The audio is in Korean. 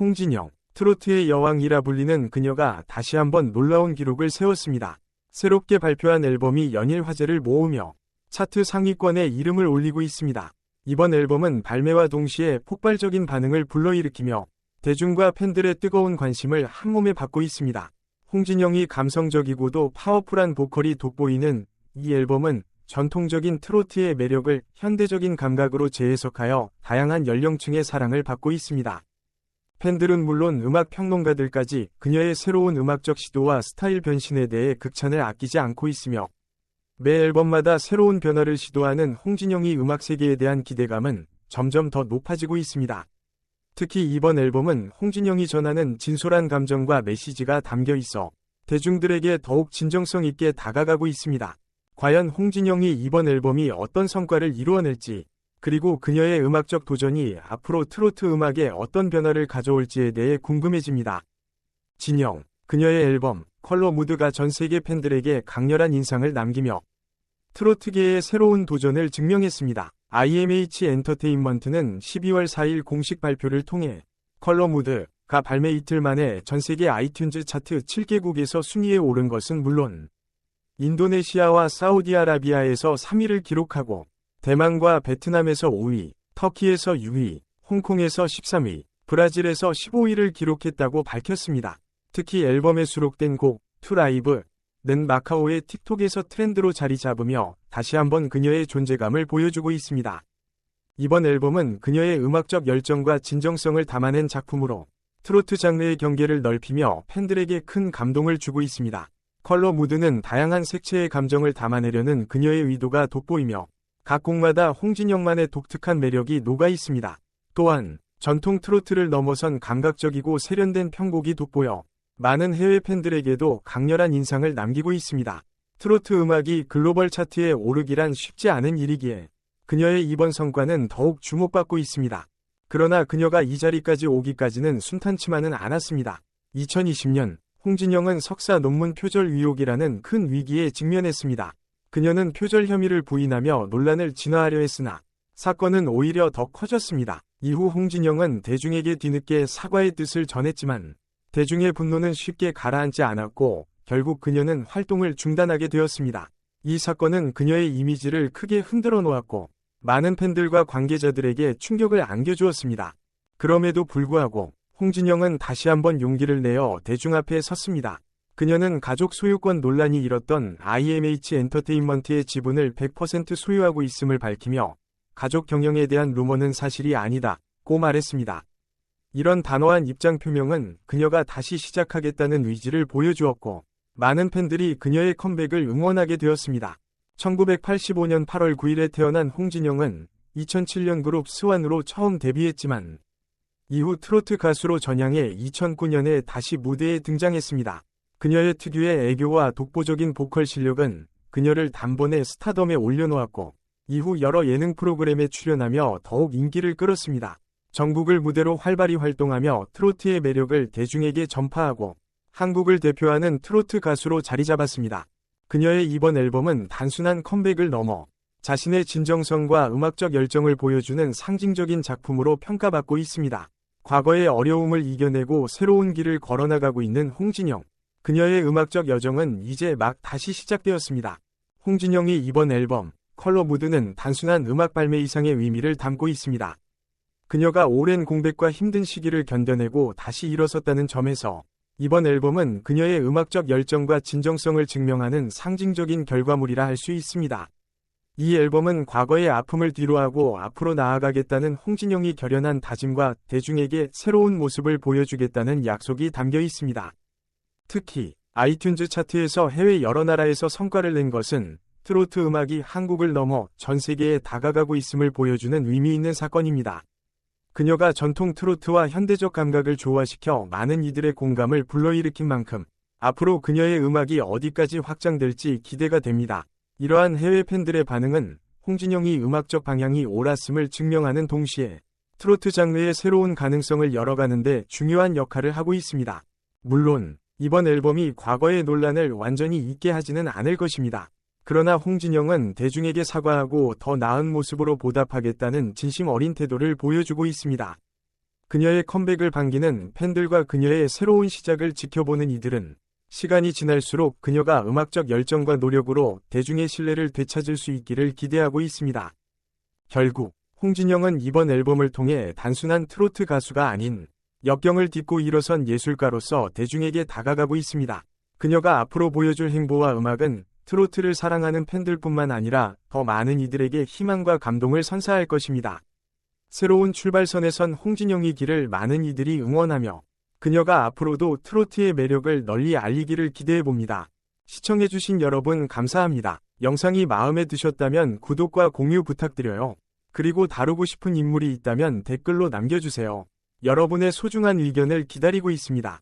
홍진영, 트로트의 여왕이라 불리는 그녀가 다시 한번 놀라운 기록을 세웠습니다. 새롭게 발표한 앨범이 연일 화제를 모으며 차트 상위권에 이름을 올리고 있습니다. 이번 앨범은 발매와 동시에 폭발적인 반응을 불러일으키며 대중과 팬들의 뜨거운 관심을 한몸에 받고 있습니다. 홍진영이 감성적이고도 파워풀한 보컬이 돋보이는 이 앨범은 전통적인 트로트의 매력을 현대적인 감각으로 재해석하여 다양한 연령층의 사랑을 받고 있습니다. 팬들은 물론 음악 평론가들까지 그녀의 새로운 음악적 시도와 스타일 변신에 대해 극찬을 아끼지 않고 있으며 매 앨범마다 새로운 변화를 시도하는 홍진영이 음악 세계에 대한 기대감은 점점 더 높아지고 있습니다. 특히 이번 앨범은 홍진영이 전하는 진솔한 감정과 메시지가 담겨 있어 대중들에게 더욱 진정성 있게 다가가고 있습니다. 과연 홍진영이 이번 앨범이 어떤 성과를 이루어낼지, 그리고 그녀의 음악적 도전이 앞으로 트로트 음악에 어떤 변화를 가져올지에 대해 궁금해집니다. 진영, 그녀의 앨범, 컬러 무드가 전 세계 팬들에게 강렬한 인상을 남기며 트로트계의 새로운 도전을 증명했습니다. IMH 엔터테인먼트는 12월 4일 공식 발표를 통해 컬러 무드가 발매 이틀 만에 전 세계 아이튠즈 차트 7개국에서 순위에 오른 것은 물론 인도네시아와 사우디아라비아에서 3위를 기록하고 대만과 베트남에서 5위, 터키에서 6위, 홍콩에서 13위, 브라질에서 15위를 기록했다고 밝혔습니다. 특히 앨범에 수록된 곡, 투라이브, 는 마카오의 틱톡에서 트렌드로 자리 잡으며 다시 한번 그녀의 존재감을 보여주고 있습니다. 이번 앨범은 그녀의 음악적 열정과 진정성을 담아낸 작품으로 트로트 장르의 경계를 넓히며 팬들에게 큰 감동을 주고 있습니다. 컬러 무드는 다양한 색채의 감정을 담아내려는 그녀의 의도가 돋보이며 각 곡마다 홍진영만의 독특한 매력이 녹아 있습니다. 또한 전통 트로트를 넘어선 감각적이고 세련된 편곡이 돋보여 많은 해외 팬들에게도 강렬한 인상을 남기고 있습니다. 트로트 음악이 글로벌 차트에 오르기란 쉽지 않은 일이기에 그녀의 이번 성과는 더욱 주목받고 있습니다. 그러나 그녀가 이 자리까지 오기까지는 순탄치만은 않았습니다. 2020년 홍진영은 석사 논문 표절 의혹이라는 큰 위기에 직면했습니다. 그녀는 표절 혐의를 부인하며 논란을 진화하려 했으나 사건은 오히려 더 커졌습니다. 이후 홍진영은 대중에게 뒤늦게 사과의 뜻을 전했지만 대중의 분노는 쉽게 가라앉지 않았고 결국 그녀는 활동을 중단하게 되었습니다. 이 사건은 그녀의 이미지를 크게 흔들어 놓았고 많은 팬들과 관계자들에게 충격을 안겨주었습니다. 그럼에도 불구하고 홍진영은 다시 한번 용기를 내어 대중 앞에 섰습니다. 그녀는 가족 소유권 논란이 일었던 IMH 엔터테인먼트의 지분을 100% 소유하고 있음을 밝히며 가족 경영에 대한 루머는 사실이 아니다 고 말했습니다. 이런 단호한 입장 표명은 그녀가 다시 시작하겠다는 의지를 보여주었고 많은 팬들이 그녀의 컴백을 응원하게 되었습니다. 1985년 8월 9일에 태어난 홍진영은 2007년 그룹 스완으로 처음 데뷔했지만 이후 트로트 가수로 전향해 2009년에 다시 무대에 등장했습니다. 그녀의 특유의 애교와 독보적인 보컬 실력은 그녀를 단번에 스타덤에 올려놓았고 이후 여러 예능 프로그램에 출연하며 더욱 인기를 끌었습니다. 전국을 무대로 활발히 활동하며 트로트의 매력을 대중에게 전파하고 한국을 대표하는 트로트 가수로 자리 잡았습니다. 그녀의 이번 앨범은 단순한 컴백을 넘어 자신의 진정성과 음악적 열정을 보여주는 상징적인 작품으로 평가받고 있습니다. 과거의 어려움을 이겨내고 새로운 길을 걸어나가고 있는 홍진영. 그녀의 음악적 여정은 이제 막 다시 시작되었습니다. 홍진영이 이번 앨범, 컬러 무드는 단순한 음악 발매 이상의 의미를 담고 있습니다. 그녀가 오랜 공백과 힘든 시기를 견뎌내고 다시 일어섰다는 점에서 이번 앨범은 그녀의 음악적 열정과 진정성을 증명하는 상징적인 결과물이라 할 수 있습니다. 이 앨범은 과거의 아픔을 뒤로하고 앞으로 나아가겠다는 홍진영이 결연한 다짐과 대중에게 새로운 모습을 보여주겠다는 약속이 담겨 있습니다. 특히 아이튠즈 차트에서 해외 여러 나라에서 성과를 낸 것은 트로트 음악이 한국을 넘어 전 세계에 다가가고 있음을 보여주는 의미 있는 사건입니다. 그녀가 전통 트로트와 현대적 감각을 조화시켜 많은 이들의 공감을 불러일으킨 만큼 앞으로 그녀의 음악이 어디까지 확장될지 기대가 됩니다. 이러한 해외 팬들의 반응은 홍진영이 음악적 방향이 옳았음을 증명하는 동시에 트로트 장르의 새로운 가능성을 열어가는데 중요한 역할을 하고 있습니다. 물론 이번 앨범이 과거의 논란을 완전히 잊게 하지는 않을 것입니다. 그러나 홍진영은 대중에게 사과하고 더 나은 모습으로 보답하겠다는 진심 어린 태도를 보여주고 있습니다. 그녀의 컴백을 반기는 팬들과 그녀의 새로운 시작을 지켜보는 이들은 시간이 지날수록 그녀가 음악적 열정과 노력으로 대중의 신뢰를 되찾을 수 있기를 기대하고 있습니다. 결국 홍진영은 이번 앨범을 통해 단순한 트로트 가수가 아닌 역경을 딛고 일어선 예술가로서 대중에게 다가가고 있습니다. 그녀가 앞으로 보여줄 행보와 음악은 트로트를 사랑하는 팬들뿐만 아니라 더 많은 이들에게 희망과 감동을 선사할 것입니다. 새로운 출발선에 선 홍진영의 길을 많은 이들이 응원하며 그녀가 앞으로도 트로트의 매력을 널리 알리기를 기대해 봅니다. 시청해주신 여러분 감사합니다. 영상이 마음에 드셨다면 구독과 공유 부탁드려요. 그리고 다루고 싶은 인물이 있다면 댓글로 남겨주세요. 여러분의 소중한 의견을 기다리고 있습니다.